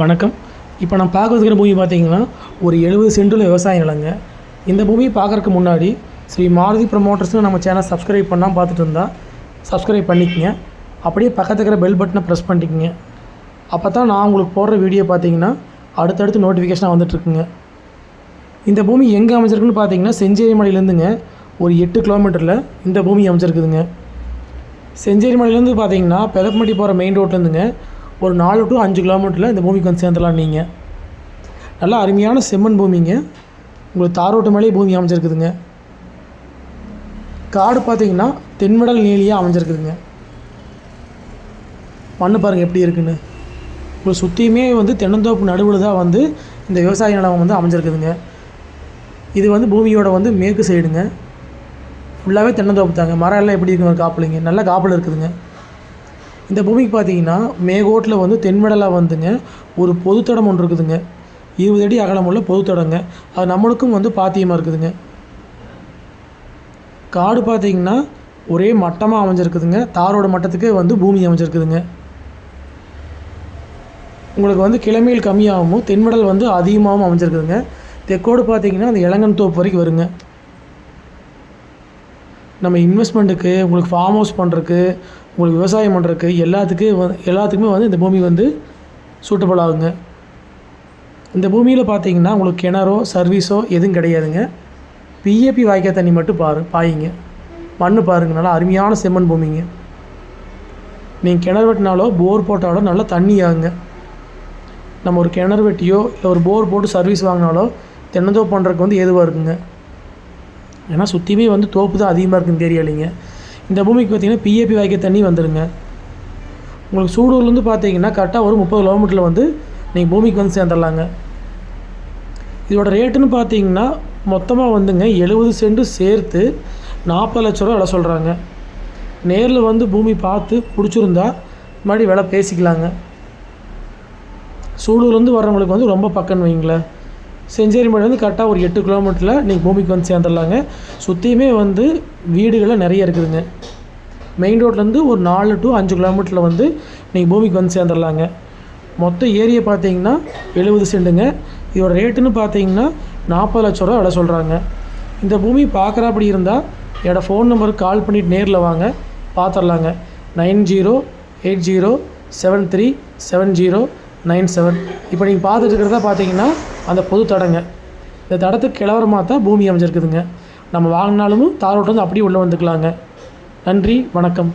வணக்கம். இப்போ நான் பார்க்கறதுக்கிற பூமி பார்த்தீங்கன்னா ஒரு எழுபது சென்டில் விவசாய நிலங்க. இந்த பூமியை பார்க்கறதுக்கு முன்னாடி ஸ்ரீ மாருதி ப்ரமோட்டர்ஸ்னு நம்ம சேனல் சப்ஸ்கிரைப் பண்ணால் பார்த்துட்டு இருந்தால் சப்ஸ்கிரைப் பண்ணிக்கங்க. அப்படியே பக்கத்துல இருக்கிற பெல் பட்டனை ப்ரெஸ் பண்ணிக்கங்க. அப்போ தான் நான் உங்களுக்கு போடுற வீடியோ பார்த்தீங்கன்னா அடுத்தடுத்து நோட்டிஃபிகேஷனாக வந்துட்டுருக்குங்க இந்த பூமி எங்கே அமைஞ்சிருக்குன்னு பார்த்தீங்கன்னா செஞ்சேரி மலையிலேருந்துங்க ஒரு எட்டு கிலோமீட்டரில் இந்த பூமி அமைஞ்சிருக்குதுங்க. செஞ்சேரி மலையிலேருந்து பார்த்தீங்கன்னா பெதப்பமட்டி போகிற மெயின் ரோட்லேருந்துங்க ஒரு நாலு டு அஞ்சு கிலோமீட்டரில் இந்த பூமிக்கு வந்து சேர்ந்துடலாம் நீங்கள் நல்லா அருமையான செம்மண் பூமிங்க. உங்களுக்கு தாரோட்டு மேலேயே பூமி அமைஞ்சிருக்குதுங்க. காடு பார்த்தீங்கன்னா தென்மடல் நீலியாக அமைஞ்சிருக்குதுங்க. மண் பாருங்கள் எப்படி இருக்குன்னு. உங்களுக்கு சுற்றியுமே வந்து தென்னந்தோப்பு நடுவில் தான் வந்து இந்த விவசாய நிலம் வந்து அமைஞ்சிருக்குதுங்க. இது வந்து பூமியோட வந்து மேற்கு சைடுங்க ஃபுல்லாகவே தென்னந்தோப்பு தாங்க. மரம் எல்லாம் எப்படி இருக்குங்க காப்பிளிங்க நல்ல காப்பில் இருக்குதுங்க. இந்த பூமிக்கு பார்த்தீங்கன்னா மேகோட்டில் வந்து தென்மடலாக வந்துங்க. ஒரு பொதுத்தடம் ஒன்று இருக்குதுங்க. இருபது அடி அகலமுள்ள பொதுத்தடங்க அது நம்மளுக்கும் வந்து பாத்தியமாக இருக்குதுங்க. காடு பார்த்தீங்கன்னா ஒரே மட்டமாக அமைஞ்சிருக்குதுங்க. தாரோட மட்டத்துக்கு வந்து பூமி அமைஞ்சிருக்குதுங்க. உங்களுக்கு வந்து கிழமையில் கம்மியாகவும் தென்மடல் வந்து அதிகமாகவும் அமைஞ்சிருக்குதுங்க. தெற்கோடு பார்த்தீங்கன்னா அந்த இளங்கன் தோப்பு வரைக்கும் வருங்க. நம்ம இன்வெஸ்ட்மெண்ட்டுக்கு உங்களுக்கு ஃபார்ம் ஹவுஸ் பண்ணுறதுக்கு உங்களுக்கு விவசாயம் பண்ணுறதுக்கு எல்லாத்துக்கு எல்லாத்துக்குமே வந்து இந்த பூமி வந்து சூட்டபிள் ஆகுங்க. இந்த பூமியில் பார்த்தீங்கன்னா உங்களுக்கு கிணறோ சர்வீஸோ எதுவும் கிடையாதுங்க. பிஏபி வாய்க்கால் தண்ணி மட்டும் பாரு பாயிங்க. மண் பாருங்க நல்லா அருமையான செம்மண் பூமிங்க. நீங்கள் கிணறு வெட்டினாலோ போர் போட்டாலோ நல்லா தண்ணி ஆகுங்க. நம்ம ஒரு கிணறு வெட்டியோ இல்லை ஒரு போர் போட்டு சர்வீஸ் வாங்கினாலோ தென்னந்தோப்பு பண்ணுறதுக்கு வந்து எதுவாக இருக்குங்க. ஏன்னா சுற்றியுமே வந்து தோப்பு தான் அதிகமாக இருக்குன்னு தெரியலைங்க. இந்த பூமிக்கு பார்த்தீங்கன்னா பிஏபி வாய்க்க தண்ணி வந்துடுங்க உங்களுக்கு சூடூர்லேருந்து பார்த்தீங்கன்னா கரெக்டாக ஒரு முப்பது கிலோமீட்டரில் வந்து நீங்கள் பூமிக்கு வந்து சேர்ந்துடலாங்க. இதோட ரேட்டுன்னு பார்த்தீங்கன்னா மொத்தமாக வந்துங்க எழுபது சென்ட்டு சேர்த்து நாற்பது லட்ச ரூபா விலை சொல்கிறாங்க நேரில் வந்து பூமி பார்த்து பிடிச்சிருந்தா மறுபடியும் விலை பேசிக்கலாங்க. சூலூர்லேருந்து வர்றவங்களுக்கு வந்து ரொம்ப பக்கம்னு வைங்களேன். செஞ்சேரி மலை வந்து கரெக்டாக ஒரு எட்டு கிலோமீட்டரில் நீங்கள் பூமிக்கு வந்து சேர்ந்துடலாங்க. சுற்றியுமே வந்து வீடுகள்லாம் நிறைய இருக்குதுங்க. மெயின் ரோட்லேருந்து ஒரு நாலு டு அஞ்சு கிலோமீட்டரில் வந்து நீங்கள் பூமிக்கு வந்து சேர்ந்துடலாங்க. மொத்த ஏரியை பார்த்தீங்கன்னா எழுபது செண்டுங்க இதோட ரேட்டுன்னு பார்த்தீங்கன்னா நாற்பது லட்ச ரூபா விலை சொல்கிறாங்க இந்த பூமி பார்க்குறாப்படி இருந்தால் என்னோடய ஃபோன் நம்பருக்கு கால் பண்ணிவிட்டு நேரில் வாங்க. பார்த்துடலாங்க nine zero eight zero seven three seven zero nine seven. இப்போ நீங்கள் பார்த்துட்டு இருக்கிறதா பார்த்தீங்கன்னா அந்த பொது தடங்க. இந்த தடத்துக்கு கிளவரமாக தான் பூமி அமைஞ்சிருக்குதுங்க. நம்ம வாங்கினாலும் தாரோட்டம் வந்து அப்படியே உள்ளே வந்துக்கலாங்க. நன்றி வணக்கம்.